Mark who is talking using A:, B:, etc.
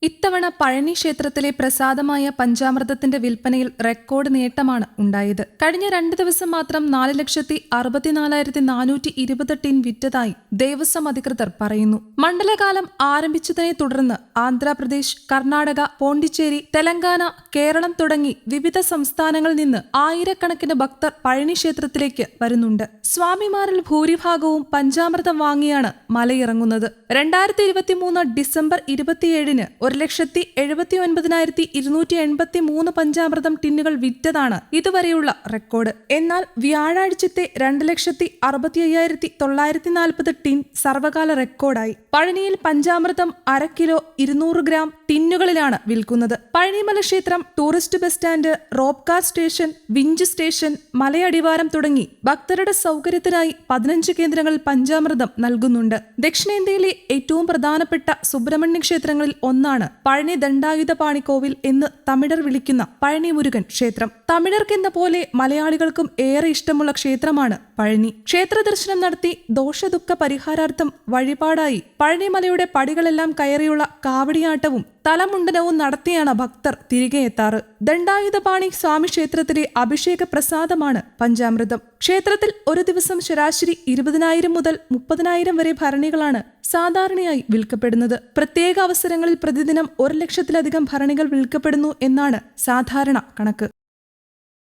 A: І ഇത്തവണ പഴനി ക്ഷേത്രത്തിലെ പ്രസാദമായ പഞ്ചാമൃതത്തിന്റെ വിൽപ്പനയിൽ റെക്കോർഡ് നേട്ടമാണ് ഉണ്ടായത്. കഴിഞ്ഞ രണ്ട് ദിവസം മാത്രം നാല് ലക്ഷത്തി അറുപത്തിനാലായിരത്തി നാനൂറ്റി ഇരുപത് വിറ്റതായി ദേവസ്വം അധികൃതർ പറയുന്നു. മണ്ഡലകാലം ആരംഭിച്ചതിനെ തുടർന്ന് ആന്ധ്രാപ്രദേശ് കർണാടക പോണ്ടിച്ചേരി തെലങ്കാന കേരളം തുടങ്ങി വിവിധ സംസ്ഥാനങ്ങളിൽ നിന്ന് ആയിരക്കണക്കിന് ഭക്തർ പഴനി ക്ഷേത്രത്തിലേക്ക് വരുന്നുണ്ട്. സ്വാമിമാരിൽ ഭൂരിഭാഗവും പഞ്ചാമൃതം വാങ്ങിയാണ് മലയിറങ്ങുന്നത്. രണ്ടായിരത്തി ഇരുപത്തിമൂന്ന് ഡിസംബർ ഇരുപത്തിയേഴിന് ഒരു ലക്ഷത്തി എഴുപത്തി ഒൻപതിനായിരത്തി ഇരുന്നൂറ്റി എൺപത്തി മൂന്ന് പഞ്ചാമൃതം ടിന്നുകൾ വിറ്റതാണ് ഇതുവരെയുള്ള റെക്കോർഡ്. എന്നാൽ വ്യാഴാഴ്ചത്തെ രണ്ട് ലക്ഷത്തി അറുപത്തി അയ്യായിരത്തി തൊള്ളായിരത്തി നാൽപ്പത് ടിൻ സർവകാല റെക്കോർഡായി. പഴനിയിൽ പഞ്ചാമൃതം അര കിലോ ഇരുന്നൂറ് ഗ്രാം ടിന്നുകളിലാണ് വിൽക്കുന്നത്. പഴനിമല ക്ഷേത്രം tourist bus stand rope car station winch station മലയടിവാരം തുടങ്ങി ഭക്തരുടെ സൗകര്യത്തിനായി പതിനഞ്ച് കേന്ദ്രങ്ങൾ പഞ്ചാമൃതം നൽകുന്നുണ്ട്. ദക്ഷിണേന്ത്യയിലെ ഏറ്റവും പ്രധാനപ്പെട്ട സുബ്രഹ്മണ്യ ക്ഷേത്രങ്ങളിൽ ഒന്നാണ് പഴനി ദണ്ഡായുധ പാണിക്കോവിൽ എന്ന് തമിഴർ വിളിക്കുന്ന പഴനി മുരുകൻ ക്ഷേത്രം. തമിഴർക്കെന്ന പോലെ മലയാളികൾക്കും ഏറെ ഇഷ്ടമുള്ള ക്ഷേത്രമാണ് പഴനി. ക്ഷേത്ര ദർശനം നടത്തി ദോഷദുഃഖ പരിഹാരാർത്ഥം വഴിപാടായി പഴനിമലയുടെ പടികളെല്ലാം കയറിയുള്ള കാവടിയാട്ടവും തലമുണ്ടനവും നടത്തിയാണ് ഭക്തർ തിരികെ എത്താറ്. ദണ്ഡായുധപാണി സ്വാമി ക്ഷേത്രത്തിലെ അഭിഷേക പ്രസാദമാണ് പഞ്ചാമൃതം. ക്ഷേത്രത്തിൽ ഒരു ദിവസം ശരാശരി ഇരുപതിനായിരം മുതൽ മുപ്പതിനായിരം വരെ ഭരണികളാണ് സാധാരണയായി വിൽക്കപ്പെടുന്നത് പ്രത്യേക അവസരങ്ങളിൽ പ്രതിദിനം ഒരു ലക്ഷത്തിലധികം ഭരണികൾ വിൽക്കപ്പെടുന്നു എന്നാണ് സാധാരണ കണക്ക്.